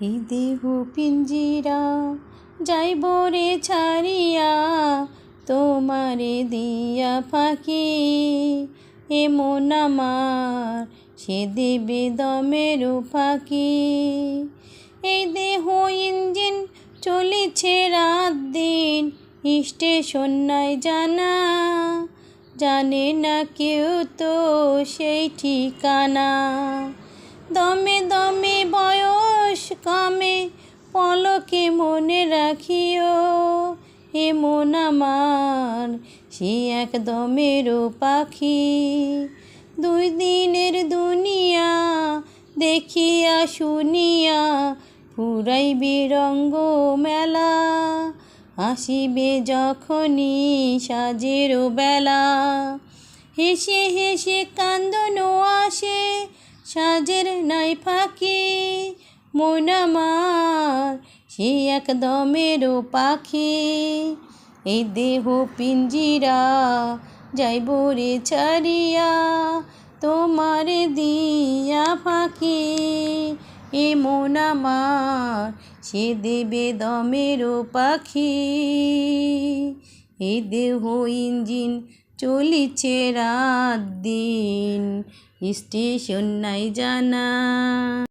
এই দেহ পিঞ্জিরা, যাইব রে ছাড়িয়া, তোমারে দিয়া ফাঁকি। এমন আমার, সে দেবে দমের ফাঁকি। এই দেহ ইঞ্জিন চলেছে রাত দিন, স্টেশন নাই জানা। জানে না কেউ তো সেই ঠিকানা। দমে পলকে মনে রাখিও এমন আমার সে এক দমেরও পাখি। দুই দিনের দুনিয়া দেখিয়া শুনিয়া ফুরাইবে রঙ্গ মেলা আসিবে যখনই সাজেরও বেলা। হেসে হেসে কান্দনও আসে সাজের নাই ফাঁকি। মন আমার, সে এক দমেরও পাখি এই দেহ পিঞ্জিরা যাইব রে ছাড়িয়া তোমার দিয়া ফাঁকি। এ মন আমার, সে দেবে দমেরও পাখি এ দেহ ইঞ্জিন চলিছে রাত দিন, স্টেশন নাই জানা।